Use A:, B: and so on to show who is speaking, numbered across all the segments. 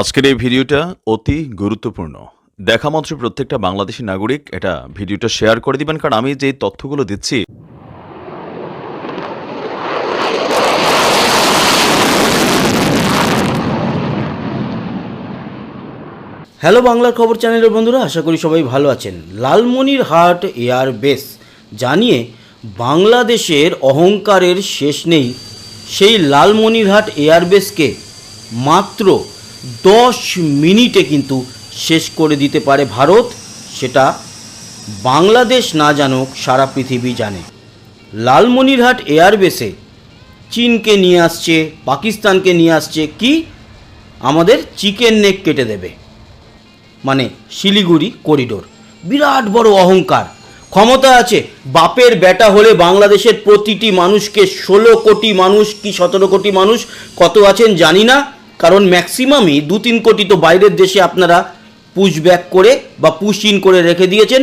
A: আজকের এই ভিডিওটা অতি গুরুত্বপূর্ণ। দেখা মাত্র প্রত্যেকটা বাংলাদেশি নাগরিক এটা ভিডিওটা শেয়ার করে দিবেন, কারণ আমি যে তথ্যগুলো দিচ্ছি
B: হ্যালো বাংলার খবর চ্যানেলের বন্ধুরা, আশা করি সবাই ভালো আছেন। লালমনির লালমনিরহাট এয়ার বেস জানিয়ে, বাংলাদেশের অহংকারের শেষ নেই সেই লালমনিরহাট এয়ারবেসকে মাত্র দশ মিনিটে কিন্তু শেষ করে দিতে পারে ভারত, সেটা বাংলাদেশ না জানুক, সারা পৃথিবী জানে। লালমনিরহাট এয়ারবেসে চীনকে নিয়ে আসছে, পাকিস্তানকে নিয়ে আসছে কি? আমাদের চিকেন নেক কেটে দেবে। মানে শিলিগুড়ি করিডোর। বিরাট বড় অহংকার। ক্ষমতা আছে, বাপের বেটা হলে বাংলাদেশের প্রতিটি মানুষকে ষোলো কোটি মানুষ কি সতেরো কোটি মানুষ কত আছেন জানি না। কারণ ম্যাক্সিমামই দু তিন কোটি তো বাইরের দেশে আপনারা পুশ ব্যাক করে বা পুশ ইন করে রেখে দিয়েছেন।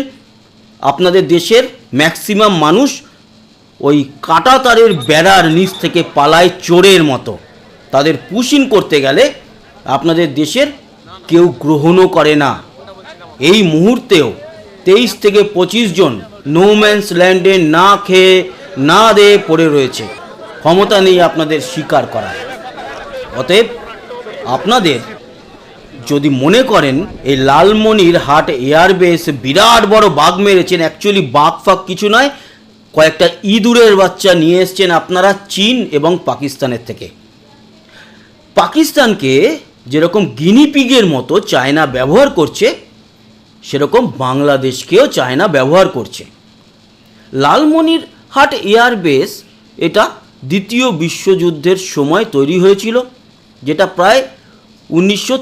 B: আপনাদের দেশের ম্যাক্সিমাম মানুষ ওই কাটা তারের বেড়ার নিচ থেকে পালায় চোরের মতো। তাদের পুশিন করতে গেলে আপনাদের দেশের কেউ গ্রহণও করে না। এই মুহূর্তেও তেইশ থেকে পঁচিশ জন নোম্যান্স ল্যান্ডে না খেয়ে, না দেয়ে পড়ে রয়েছে। ক্ষমতা নেই আপনাদের স্বীকার করার। অতএব আপনাদের যদি মনে করেন, এই লালমনির হাট এয়ারবেস বিরাট বড় বাঘ মেরেছেন। অ্যাকচুয়ালি বাঘ ফাঁক কিছু নয়, কয়েকটা ইঁদুরের বাচ্চা নিয়ে এসছেন আপনারা চীন এবং পাকিস্তানের থেকে। পাকিস্তানকে যেরকম গিনিপিগের মতো চায়না ব্যবহার করছে, সেরকম বাংলাদেশকেও চায়না ব্যবহার করছে। লালমনির হাট এয়ারবেস এটা দ্বিতীয় বিশ্বযুদ্ধের সময় তৈরি হয়েছিল। যেটা প্রায় উনিশশো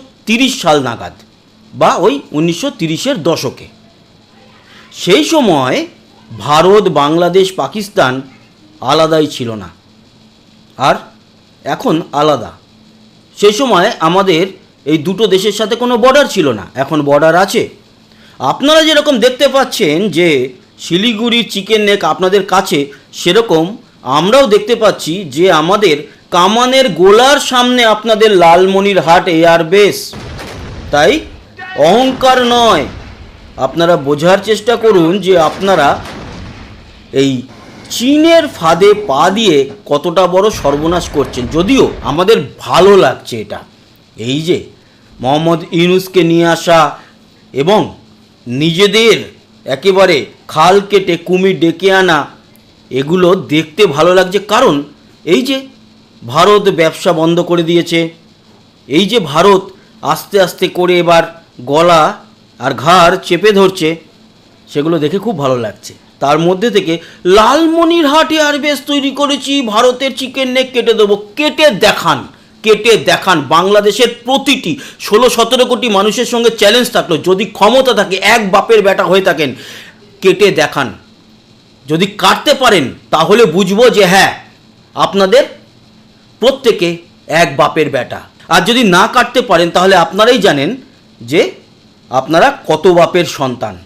B: সাল নাগাদ বা ওই উনিশশো তিরিশের দশকে। সেই সময় ভারত, বাংলাদেশ, পাকিস্তান আলাদাই ছিল না। আর এখন আলাদা। সেই সময় আমাদের এই দুটো দেশের সাথে কোনো বর্ডার ছিল না, এখন বর্ডার আছে। আপনারা যেরকম দেখতে পাচ্ছেন যে শিলিগুড়ির চিকেন নেক আপনাদের কাছে, সেরকম আমরাও দেখতে পাচ্ছি যে আমাদের কামানের গোলার সামনে আপনাদের লালমনির হাট এয়ারবেস তাই অহংকার নয়। আপনারা বোঝার চেষ্টা করুন যে আপনারা এই চীনের ফাঁদে পা দিয়ে কতটা বড় সর্বনাশ করছেন। যদিও আমাদের ভালো লাগছে এটা। এই যে মোহাম্মদ ইউনুসকে নিয়ে আসা এবং নিজেদের একেবারে খাল কেটে কুমির ডেকে আনা, এগুলো দেখতে ভালো লাগছে। কারণ এই যে ভারত ব্যবসা বন্ধ করে দিয়েছে। এই যে ভারত আস্তে আস্তে করে এবার গলা আর ঘাড় চেপে ধরছে, সেগুলো দেখে খুব ভালো লাগছে। তার মধ্যে থেকে লালমনিরহাট এয়ারবেস তৈরি করেছি ভারতের চিকেন নেক কেটে দেবো। কেটে দেখান কেটে দেখান। বাংলাদেশের প্রতিটি ষোলো সতেরো কোটি মানুষের সঙ্গে চ্যালেঞ্জ থাকল। যদি ক্ষমতা থাকে, এক বাপের বেটা হয়ে থাকেন, কেটে দেখান। যদি কাটতে পারেন, তাহলে বুঝব যে হ্যাঁ আপনাদের প্রত্যেকে এক বাপের বেটা। আর যদি না কাটতে পারেন, তাহলে আপনারাই জানেন যে আপনারা কত বাপের সন্তান।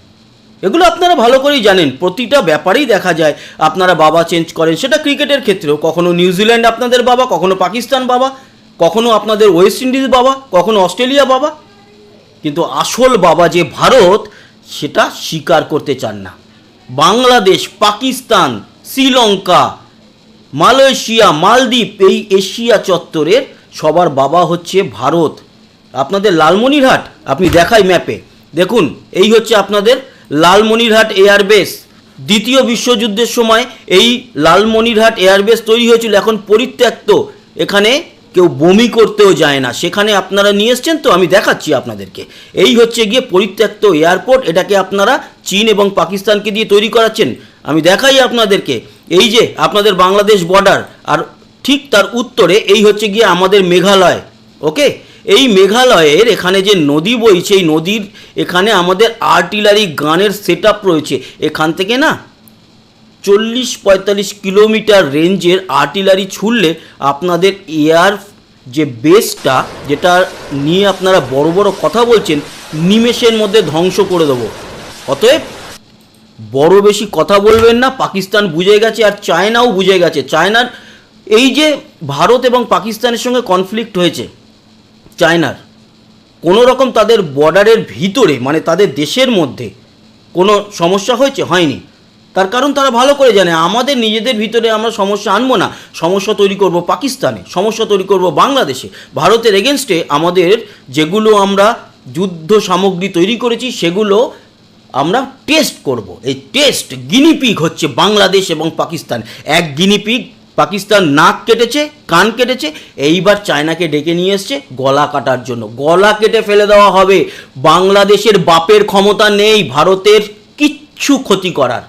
B: এগুলো আপনারা ভালো করেই জানেন। প্রতিটা ব্যাপারেই দেখা যায়, আপনারা বাবা চেঞ্জ করেন। সেটা ক্রিকেটের ক্ষেত্রেও। কখনো নিউজিল্যান্ড আপনাদের বাবা, কখনো পাকিস্তান বাবা, কখনো আপনাদের ওয়েস্ট ইন্ডিজ বাবা, কখনো অস্ট্রেলিয়া বাবা। কিন্তু আসল বাবা যে ভারত, সেটা স্বীকার করতে চান না। বাংলাদেশ, পাকিস্তান, শ্রীলঙ্কা মালয়েশিয়া, মালদ্বীপ এই এশিয়া চত্বরের সবার বাবা হচ্ছে ভারত। আপনাদের লালমনিরহাট, আপনি দেখাই ম্যাপে দেখুন, এই হচ্ছে আপনাদের লালমনিরহাট এয়ারবেস দ্বিতীয় বিশ্বযুদ্ধের সময় এই লালমনিরহাট এয়ারবেস তৈরি হয়েছিল। এখন পরিত্যক্ত, এখানে কেউ বমি করতেও যায় না। সেখানে আপনারা নিয়ে এসছেন তো, আমি দেখাচ্ছি আপনাদেরকে। এই হচ্ছে গিয়ে পরিত্যক্ত এয়ারপোর্ট এটাকে আপনারা চীন এবং পাকিস্তানকে দিয়ে তৈরি করাচ্ছেন। আমি দেখাই আপনাদেরকে। এই যে আপনাদের বাংলাদেশ বর্ডার আর ঠিক তার উত্তরে এই হচ্ছে গিয়ে আমাদের মেঘালয় ওকে এই মেঘালয়ের এখানে যে নদী বইছে, এই নদীর এখানে আমাদের আর্টিলারি গানের সেট রয়েছে। এখান থেকে না চল্লিশ পঁয়তাল্লিশ কিলোমিটার রেঞ্জের আর্টিলারি ছুড়লে আপনাদের এয়ার যে বেসটা যেটা নিয়ে আপনারা বড় বড় কথা বলছেন, নিমেষের মধ্যে ধ্বংস করে দেবো। অতএব বড় বেশি কথা বলবেন না, পাকিস্তান বুঝে গেছে আর চায়নাও বুঝে গেছে। চায়নার এই যে ভারত এবং পাকিস্তানের সঙ্গে কনফ্লিক্ট হয়েছে, চায়নার, কোনো রকম তাদের বর্ডারের ভিতরে মানে তাদের দেশের মধ্যে কোনো সমস্যা হয়েছে? হয়নি। তার কারণ তারা ভালো করে জানে, আমাদের নিজেদের ভিতরে আমরা সমস্যা আনব না। সমস্যা তৈরি করব পাকিস্তানে, সমস্যা তৈরি করব বাংলাদেশে। ভারতের এগেনস্টে আমাদের যেগুলো আমরা যুদ্ধ সামগ্রী তৈরি করেছি, সেগুলো আমরা টেস্ট করব। এই টেস্ট গিনিপিগ হচ্ছে বাংলাদেশ এবং পাকিস্তান। এক গিনিপিগ পাকিস্তান নাক কেটেছে, কান কেটেছে, এইবার চায়নাকে ডেকে নিয়ে এসছে গলা কাটার জন্য। গলা কেটে ফেলে দেওয়া হবে। বাংলাদেশের বাপের ক্ষমতা নেই, ভারতের কিচ্ছু ক্ষতি করার।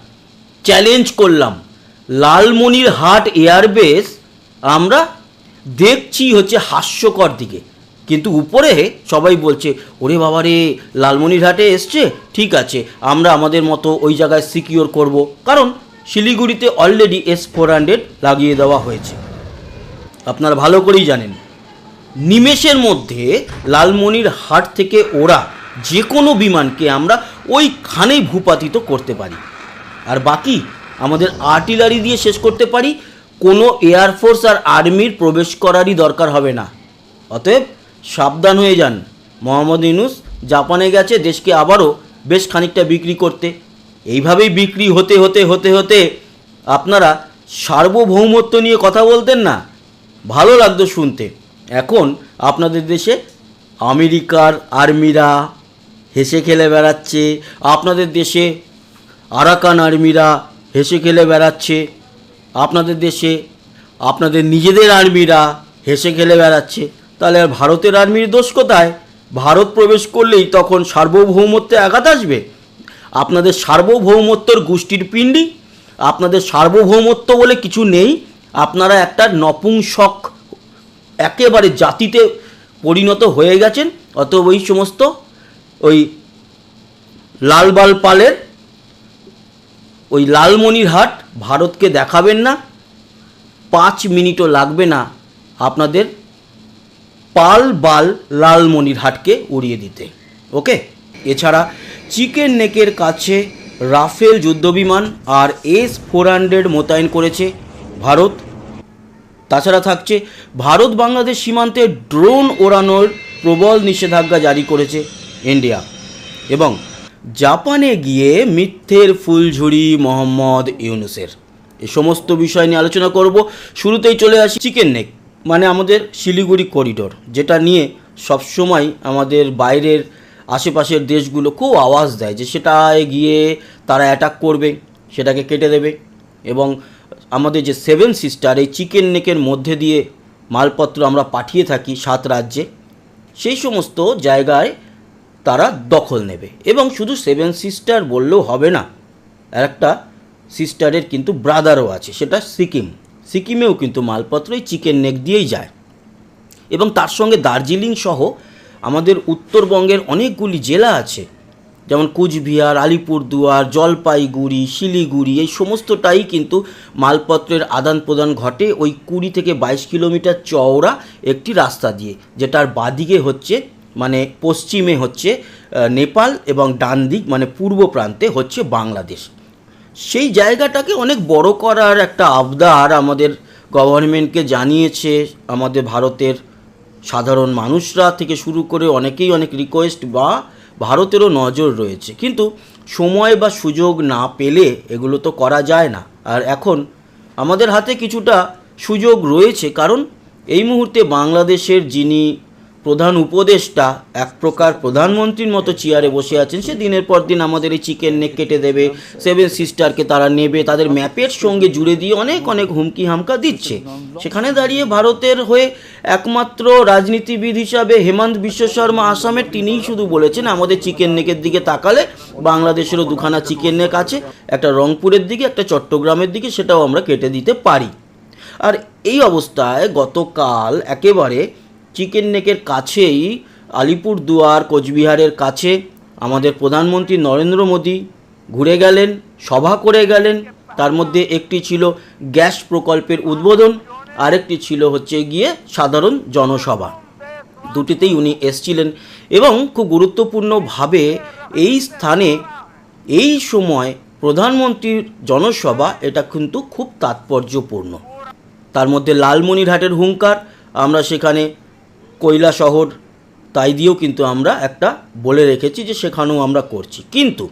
B: চ্যালেঞ্জ করলাম। লালমনির হাট এয়ারবেস আমরা দেখছি হচ্ছে হাস্যকর দিকে। কিন্তু উপরে সবাই বলছে, ওরে বাবা রে, লালমনিরহাটে এসছে? ঠিক আছে, আমরা আমাদের মতো ওই জায়গায় সিকিওর করব। কারণ শিলিগুড়িতে অলরেডি এস ফোর হান্ড্রেড লাগিয়ে দেওয়া হয়েছে। আপনারা ভালো করেই জানেন। নিমেষের মধ্যে লালমনির হাট থেকে ওরা যে কোনো বিমানকে আমরা ওইখানেই ভূপাতিত করতে পারি। আর বাকি, আমাদের আর্টিলারি দিয়ে শেষ করতে পারি। কোনো এয়ারফোর্স আর আর্মির প্রবেশ করারই দরকার হবে না। অতএব সাবধান হয়ে যান। মোহাম্মদ ইউনুস জাপানে গেছে, দেশকে আবারও বেশ খানিকটা বিক্রি করতে। এইভাবেই বিক্রি হতে হতে হতে হতে আপনারা সার্বভৌমত্ব নিয়ে কথা বলতেন না। ভালো লাগতো শুনতে। এখন আপনাদের দেশে আমেরিকার আর্মিরা হেসে খেলে বেড়াচ্ছে, আপনাদের দেশে আরাকান আর্মিরা হেসে খেলে বেড়াচ্ছে, আপনাদের দেশে আপনাদের নিজেদের আর্মিরা হেসে খেলে বেড়াচ্ছে। তাহলে আর ভারতের আর্মির দোষ কোথায়? ভারত প্রবেশ করলেই তখন সার্বভৌমত্বে আঘাত আসবে? আপনাদের সার্বভৌমত্বর গোষ্ঠীর পিণ্ডি? আপনাদের সার্বভৌমত্ব বলে কিছু নেই? আপনারা একটা নপুংসক, একেবারে জাতিতে পরিণত হয়ে গেছেন? অত ওই সমস্ত ওই লালবাল পালের ওই লালমনির হাট ভারতকে দেখাবেন না। পাঁচ মিনিটও লাগবে না আপনাদের পাল বাল লালমনির হাটকে উড়িয়ে দিতে। ওকে এছাড়া চিকেন নেকের কাছে রাফেল যুদ্ধবিমান আর এস ফোর হান্ড্রেড মোতায়েন করেছে ভারত। তাছাড়া থাকছে ভারত বাংলাদেশ সীমান্তে ড্রোন ওড়ানোর প্রবল নিষেধাজ্ঞা জারি করেছে ইন্ডিয়া। এবং জাপানে গিয়ে মিথ্যের ফুলঝুরি মোহাম্মদ ইউনুসের। এ সমস্ত বিষয় নিয়ে আলোচনা করব। শুরুতেই চলে আসি চিকেন নেক। মানে আমাদের শিলিগুড়ি করিডোর যেটা নিয়ে সবসময় আমাদের বাইরের আশেপাশের দেশগুলো খুব আওয়াজ দেয় যে সেটায় গিয়ে তারা অ্যাটাক করবে, সেটাকে কেটে দেবে এবং আমাদের যে সেভেন সিস্টার এই চিকেন নেকের মধ্যে দিয়ে মালপত্র আমরা পাঠিয়ে থাকি সাত রাজ্যে, সেই সমস্ত জায়গায় তারা দখল নেবে এবং শুধু সেভেন সিস্টার বললেও হবে না একটা সিস্টারের কিন্তু ব্রাদারও আছে, সেটা সিকিম। সিকিমেও কিন্তু মালপত্র এই চিকেন নেক দিয়েই যায়। এবং তার সঙ্গে দার্জিলিং সহ আমাদের উত্তরবঙ্গের অনেকগুলি জেলা আছে। যেমন কুচবিহার, আলিপুরদুয়ার, জলপাইগুড়ি, শিলিগুড়ি, এই সমস্তটাই কিন্তু মালপত্রের আদান প্রদান ঘটে ওই কুড়ি থেকে বাইশ কিলোমিটার চওড়া একটি রাস্তা দিয়ে, যেটার বাদিকে হচ্ছে মানে পশ্চিমে হচ্ছে নেপাল এবং ডান দিক মানে পূর্ব প্রান্তে হচ্ছে বাংলাদেশ। সেই জায়গাটাকে অনেক বড় করার একটা আবদার আমাদের গভর্নমেন্টকে জানিয়েছে, আমাদের ভারতের সাধারণ মানুষরা থেকে শুরু করে অনেকেই অনেক রিকোয়েস্ট বা ভারতেরও নজর রয়েছে। কিন্তু সময় বা সুযোগ না পেলে এগুলো তো করা যায় না। আর এখন আমাদের হাতে কিছুটা সুযোগ রয়েছে, কারণ এই মুহূর্তে বাংলাদেশের যিনি প্রধান উপদেষ্টা এক প্রকার প্রধানমন্ত্রীর মতো চেয়ারে বসে আছেন। সে দিনের পর দিন আমাদের এই চিকেন নেক কেটে দেবে, সেভেন সিস্টারকে তারা নেবে, তাদের ম্যাপের সঙ্গে জুড়ে দিয়ে অনেক অনেক হুমকি হামকা দিচ্ছে। সেখানে দাঁড়িয়ে ভারতের হয়ে একমাত্র রাজনীতিবিদ হিসাবে হেমন্ত বিশ্ব শর্মা আসামের তিনিই শুধু বলেছেন, আমাদের চিকেন নেকের দিকে তাকালে বাংলাদেশেরও দুখানা চিকেন নেক আছে, একটা রংপুরের দিকে, একটা চট্টগ্রামের দিকে, সেটাও আমরা কেটে দিতে পারি। আর এই অবস্থায় গতকাল একেবারে চিকেন নেকের কাছেই আলিপুরদুয়ার কোচবিহারের কাছে আমাদের প্রধানমন্ত্রী নরেন্দ্র মোদী ঘুরে গেলেন, সভা করে গেলেন। তার মধ্যে একটি ছিল গ্যাস প্রকল্পের উদ্বোধন, আরেকটি ছিল হচ্ছে গিয়ে সাধারণ জনসভা। দুটিতেই উনি এসছিলেন এবং খুব গুরুত্বপূর্ণভাবে এই স্থানে এই সময় প্রধানমন্ত্রীর জনসভা, এটা কিন্তু খুব তাৎপর্যপূর্ণ। তার মধ্যে লালমনিরহাটের হুঙ্কার, আমরা সেখানে কৈলা শহর, তাই দিয়েও কিন্তু আমরা একটা বলে রেখেছি যে সেখানেও আমরা করছি। কিন্তু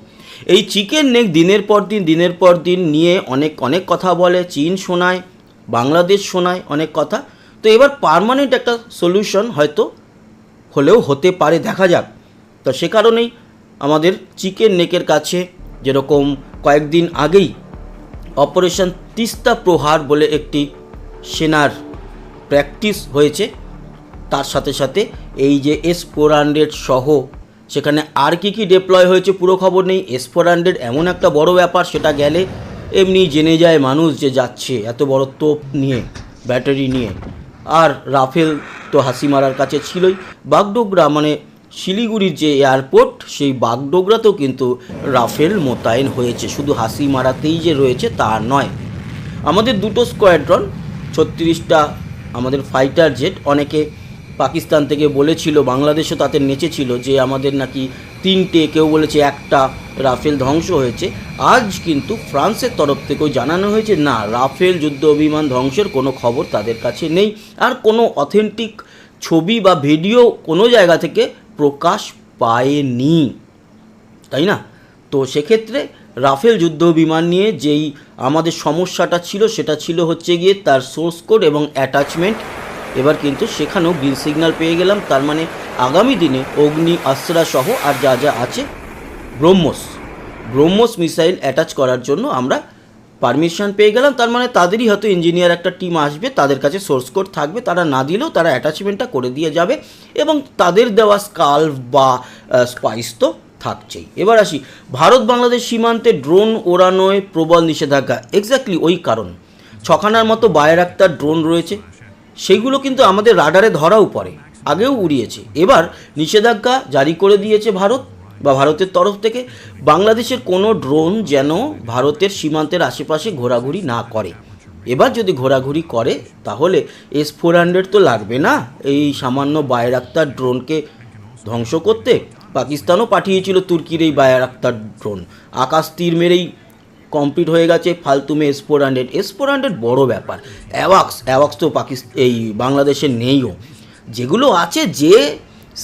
B: এই চিকেন নেক দিনের পর দিন, দিনের পর দিন নিয়ে অনেক অনেক কথা বলে, চীন শোনায়, বাংলাদেশ শোনায় অনেক কথা। তো এবার পার্মানেন্ট একটা সলিউশন হয়তো হলেও হতে পারে, দেখা যাক। তো সে কারণেই আমাদের চিকেন নেকের কাছে যেরকম কয়েকদিন আগেই অপারেশন তিস্তা প্রহার বলে একটি সেনার প্র্যাকটিস হয়েছে। তার সাথে সাথে এই যে এস ফোর হান্ড্রেড সহ সেখানে আর কি কি ডেপ্লয় হয়েছে পুরো খবর নেই। এস ফোর হান্ড্রেড এমন একটা বড় ব্যাপার, সেটা গেলে এমনি জেনে যায় মানুষ যে যাচ্ছে এত বড় তোপ নিয়ে, ব্যাটারি নিয়ে। আর রাফেল তো হাসি মারার কাছে ছিলই। বাগডোগরা মানে শিলিগুড়ির যে এয়ারপোর্ট সেই বাগডোগরাতেও কিন্তু রাফেল মোতায়েন হয়েছে। শুধু হাসি মারাতেই যে রয়েছে তা নয়। আমাদের দুটো স্কোয়াড্রন ছত্রিশটা আমাদের ফাইটার জেট অনেকে পাকিস্তান থেকে বলেছিল, বাংলাদেশও তাতে নেচেছিল যে আমাদের নাকি তিনটে, কেউ বলেছে একটা রাফেল ধ্বংস হয়েছে। আজ কিন্তু ফ্রান্সের তরফ থেকেও জানানো হয়েছে, না, রাফেল যুদ্ধ বিমান ধ্বংসের কোনো খবর তাদের কাছে নেই। আর কোনো অথেন্টিক ছবি বা ভিডিও কোনো জায়গা থেকে প্রকাশ পায়নি। তাই না? তো সেক্ষেত্রে রাফেল যুদ্ধ বিমান নিয়ে যেই আমাদের সমস্যাটা ছিল, সেটা ছিল হচ্ছে গিয়ে তার সোর্স কোড এবং অ্যাটাচমেন্ট এবার কিন্তু সেখানেও গ্রিন সিগন্যাল পেয়ে গেলাম। তার মানে আগামী দিনে অগ্নি, আশ্রা সহ আর যা যা আছে, ব্রহ্মোস। ব্রহ্মোস মিসাইল অ্যাটাচ করার জন্য আমরা পারমিশন পেয়ে গেলাম। তার মানে তাদেরই হয়তো ইঞ্জিনিয়ার একটা টিম আসবে, তাদের কাছে সোর্স কোড থাকবে, তারা না দিলেও তারা অ্যাটাচমেন্টটা করে দিয়ে যাবে এবং তাদের দেওয়া স্কাল্ভ বা স্পাইস তো থাকছেই। এবার আসি, ভারত বাংলাদেশ সীমান্তে ড্রোন ওড়ানোয় প্রবল নিষেধাজ্ঞা। এক্স্যাক্টলি ওই কারণ। ছখানার মতো বায়ের একটা ড্রোন রয়েছে। সেইগুলো কিন্তু আমাদের রাডারে ধরাও পড়ে, আগেও উড়িয়েছে। এবার নিষেধাজ্ঞা জারি করে দিয়েছে ভারত বা ভারতের তরফ থেকে। বাংলাদেশের কোনো ড্রোন যেন ভারতের সীমান্তের আশেপাশে ঘোরাঘুরি না করে। এবার যদি ঘোরাঘুরি করে, তাহলে এস ফোর হান্ড্রেড তো লাগবে না। এই সামান্য বায়রাক্তার ড্রোনকে ধ্বংস করতে পাকিস্তানও পাঠিয়েছিল তুর্কির এই বায়ারাক্তার ড্রোন। আকাশ তীর মেরেই কমপ্লিট হয়ে গেছে ফালতুমে S four hundred S four hundred বড়ো ব্যাপার। অ্যাওয়াক্স অ্যাওয়াক্স তো পাকিস্তান এই বাংলাদেশে নেইও। যেগুলো আছে যে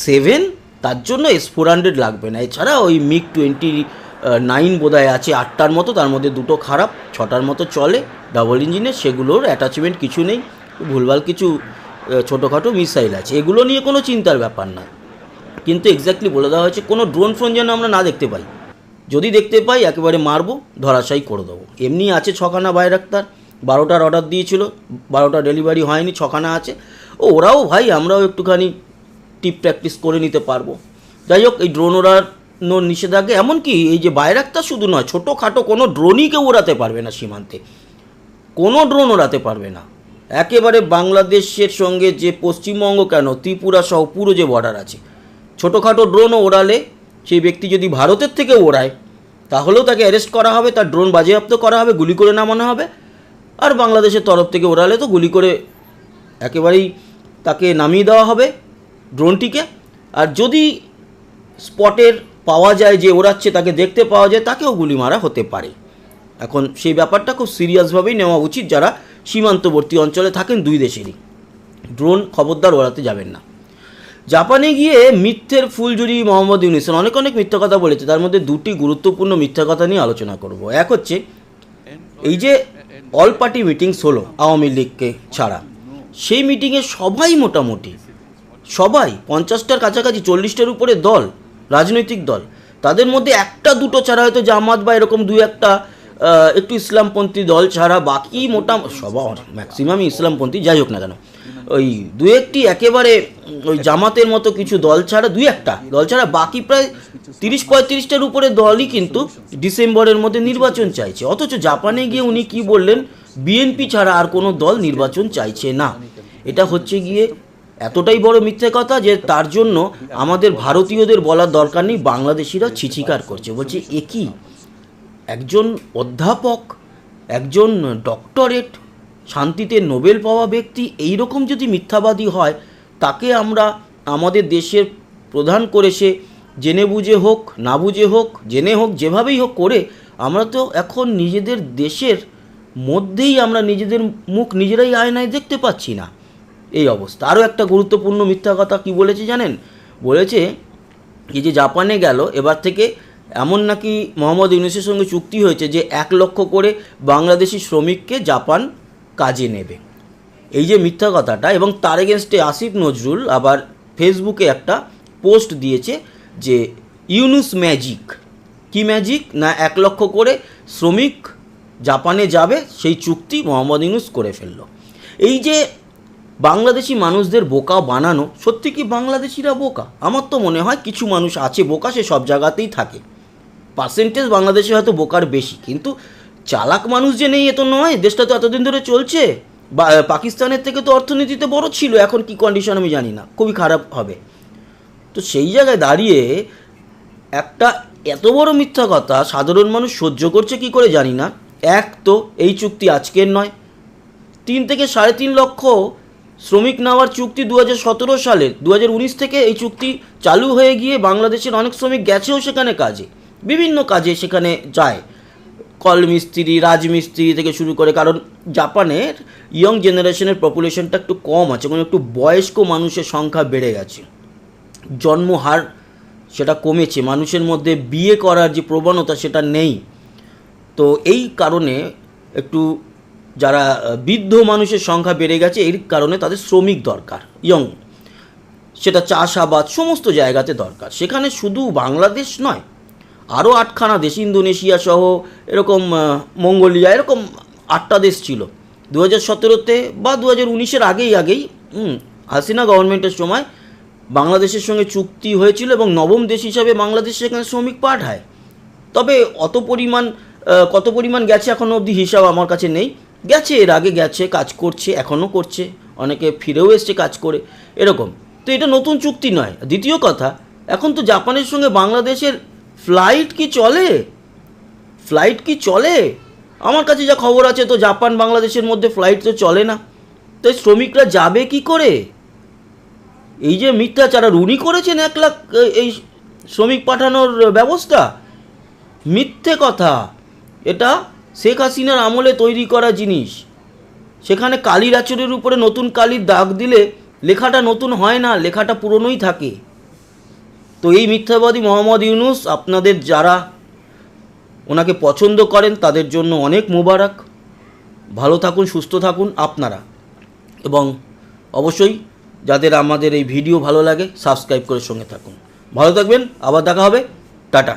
B: সেভেন তার জন্য এস ফোর হান্ড্রেড লাগবে না। এছাড়া ওই মিগ টোয়েন্টি নাইন বোধহয় আছে, আটটার মতো, তার মধ্যে দুটো খারাপ, ছটার মতো চলে। ডাবল ইঞ্জিনের সেগুলোর অ্যাটাচমেন্ট কিছু নেই। ভুলভাল কিছু ছোটোখাটো মিসাইল আছে। এগুলো নিয়ে কোনো চিন্তার ব্যাপার না। কিন্তু এক্স্যাক্টলি বলে দেওয়া হয়েছে, কোনো ড্রোন ফোন যেন আমরা না দেখতে পাই। যদি দেখতে পাই, একেবারে মারবো, ধরাশায়ী করে দেবো। এমনি আছে ছখানা বাইরাক্তার বারোটার অর্ডার দিয়েছিল, বারোটা ডেলিভারি হয়নি, ছখানা আছে। ও ওরাও ভাই, আমরাও একটুখানি টিপ প্র্যাকটিস করে নিতে পারব। যাই হোক, এই ড্রোন ওড়ানোর নিষেধাজ্ঞা, এমনকি এই যে বাইরাক্তার শুধু নয়, ছোটোখাটো কোনো ড্রোনই কেউ ওড়াতে পারবে না সীমান্তে। কোনো ড্রোন ওড়াতে পারবে না। একেবারে বাংলাদেশের সঙ্গে যে পশ্চিমবঙ্গ কেন, ত্রিপুরা সহ পুরো যে বর্ডার আছে। ছোটোখাটো ড্রোনও ওড়ালে সেই ব্যক্তি যদি ভারতের থেকে ওড়ায়, তাহলেও তাকে অ্যারেস্ট করা হবে, তার ড্রোন বাজেয়াপ্ত করা হবে, গুলি করে নামানো হবে। আর বাংলাদেশের তরফ থেকে ওড়ালে তো গুলি করে একেবারেই তাকে নামিয়ে দেওয়া হবে ড্রোনটিকে আর যদি স্পটের পাওয়া যায় যে ওড়াচ্ছে, তাকে দেখতে পাওয়া যায়, তাকেও গুলি মারা হতে পারে। এখন সেই ব্যাপারটা খুব সিরিয়াসভাবেই নেওয়া উচিত যারা সীমান্তবর্তী অঞ্চলে থাকেন দুই দেশেরই। ড্রোন খবরদার ওড়াতে যাবেন না। জাপানে গিয়ে মিথ্যের ফুলজুরি মোহাম্মদ ইউনিসন অনেক অনেক মিথ্যা কথা বলেছে, তার মধ্যে দুটি গুরুত্বপূর্ণ মিথ্যা কথা নিয়ে আলোচনা করব। এক হচ্ছে, এই যে অল পার্টি মিটিংস হলো আওয়ামী লীগকে ছাড়া, সেই মিটিংয়ে সবাই মোটামুটি, সবাই পঞ্চাশটার কাছাকাছি, চল্লিশটার উপরে দল, রাজনৈতিক দল, তাদের মধ্যে একটা দুটো ছাড়া হয়তো জামাত বা এরকম দু একটা একটু ইসলামপন্থী দল ছাড়া বাকি মোটা সবার ম্যাক্সিমামই ইসলামপন্থী, যাই হোক না কেন। ওই দু একটি একেবারে ওই জামাতের মতো কিছু দল ছাড়া, দুই একটা দল ছাড়া বাকি প্রায় তিরিশ পঁয়ত্রিশটার উপরে দলই কিন্তু ডিসেম্বরের মধ্যে নির্বাচন চাইছে। অথচ জাপানে গিয়ে উনি কি বললেন, বিএনপি ছাড়া আর কোনো দল নির্বাচন চাইছে না। এটা হচ্ছে গিয়ে এতটাই বড় মিথ্যে কথা যে তার জন্য আমাদের ভারতীয়দের বলার দরকার নেই, বাংলাদেশিরা ছিচিকার করছে। বলছে, এ কি? একজন অধ্যাপক, একজন ডক্টরেট, শান্তিতে নোবেল পাওয়া ব্যক্তি, এই রকম যদি মিথ্যাবাদী হয়, তাকে আমরা আমাদের দেশের প্রধান করে সে জেনে বুঝে হোক, না বুঝে হোক, জেনে হোক, যেভাবেই হোক করে, আমরা তো এখন নিজেদের দেশের মধ্যেই আমরা নিজেদের মুখ নিজেরাই আয়নায় দেখতে পাচ্ছি না। এই অবস্থা। আরও একটা গুরুত্বপূর্ণ মিথ্যা কথা কী বলেছে জানেন? বলেছে এই যে জাপানে গেল, এবার থেকে এমন নাকি মোহাম্মদ ইউনুসের সঙ্গে চুক্তি হয়েছে যে এক লক্ষ করে বাংলাদেশি শ্রমিককে জাপান কাজে নেবে। এই যে মিথ্যা কথাটা, এবং তার এগেনস্টে আসিফ নজরুল আবার ফেসবুকে একটা পোস্ট দিয়েছে যে ইউনুস ম্যাজিক কি ম্যাজিক না এক লক্ষ করে শ্রমিক জাপানে যাবে, সেই চুক্তি মোহাম্মদ ইউনুস করে ফেলল। এই যে বাংলাদেশি মানুষদের বোকা বানানো, সত্যি কি বাংলাদেশিরা বোকা? আমার তো মনে হয় কিছু মানুষ আছে, বোকা সে সব জায়গাতেই থাকে। পার্সেন্টেজ বাংলাদেশে হয়তো বোকার বেশি। কিন্তু চালাক মানুষ যে নেই এ তো নয়, দেশটা তো এতদিন ধরে চলছে। বা পাকিস্তানের থেকে তো অর্থনীতিতে বড় ছিল, এখন কি কন্ডিশন আমি জানি না, খুবই খারাপ হবে। তো সেই জায়গায় দাঁড়িয়ে একটা এত বড় মিথ্যা কথা সাধারণ মানুষ সহ্য করছে কি করে জানি না। এক তো এই চুক্তি আজকের নয়। তিন থেকে সাড়ে তিন লক্ষ শ্রমিক নেওয়ার চুক্তি দু হাজার সতেরো সালের দু হাজার উনিশ থেকে এই চুক্তি চালু হয়ে গিয়ে বাংলাদেশের অনেক শ্রমিক গেছেও সেখানে কাজে। বিভিন্ন কাজে সেখানে যায়। কলমিস্ত্রি, রাজমিস্ত্রি থেকে শুরু করে, কারণ জাপানের ইয়ং জেনারেশনের পপুলেশনটা একটু কম আছে মানে একটু বয়স্ক মানুষের সংখ্যা বেড়ে গেছে। জন্মহার সেটা কমেছে, মানুষের মধ্যে বিয়ে করার যে প্রবণতা সেটা নেই। তো এই কারণে একটু যারা বৃদ্ধ মানুষের সংখ্যা বেড়ে গেছে, এর কারণে তাদের শ্রমিক দরকার ইয়ং সেটা চাষাবাদ, সমস্ত জায়গাতে দরকার। সেখানে শুধু বাংলাদেশ নয় আরও আটখানা দেশ, ইন্দোনেশিয়া সহ এরকম মঙ্গোলিয়া, এরকম আটটা দেশ ছিল। দু হাজার সতেরোতে বা দু হাজার উনিশের আগেই আগেই হাসিনা গভর্নমেন্টের সময় বাংলাদেশের সঙ্গে চুক্তি হয়েছিল এবং নবম দেশ হিসাবে বাংলাদেশ সেখানে শ্রমিক পাঠায়। তবে অত পরিমাণ কত পরিমাণ গেছে এখনও অবধি হিসাব আমার কাছে নেই। গেছে, এর আগে গেছে, কাজ করছে এখনও করছে। অনেকে ফিরেও এসছে কাজ করে, এরকম। তো এটা নতুন চুক্তি নয়। দ্বিতীয় কথা, এখন তো জাপানের সঙ্গে বাংলাদেশের ফ্লাইট কি চলে? ফ্লাইট কি চলে? আমার কাছে যা খবর আছে তো জাপান বাংলাদেশের মধ্যে ফ্লাইট তো চলে না। তো শ্রমিকরা যাবে কি করে? এই যে মিথ্যাচার আর উনি করেছেন এক লাখ, এই শ্রমিক পাঠানোর ব্যবস্থা? মিথ্যে কথা। এটা শেখ হাসিনার আমলে তৈরি করা জিনিস। সেখানে কালির আচরের উপরে নতুন কালির দাগ দিলে লেখাটা নতুন হয় না, লেখাটা পুরনোই থাকে। তো এই মিথ্যাবাদী মোহাম্মদ ইউনুস আপনাদের যারা ওনাকে পছন্দ করেন, তাদের জন্য অনেক মোবারক। ভালো থাকুন, সুস্থ থাকুন আপনারা। এবং অবশ্যই যাদের আমাদের এই ভিডিও ভালো লাগে, সাবস্ক্রাইব করে সঙ্গে থাকুন। ভালো থাকবেন, আবার দেখা হবে। টাটা।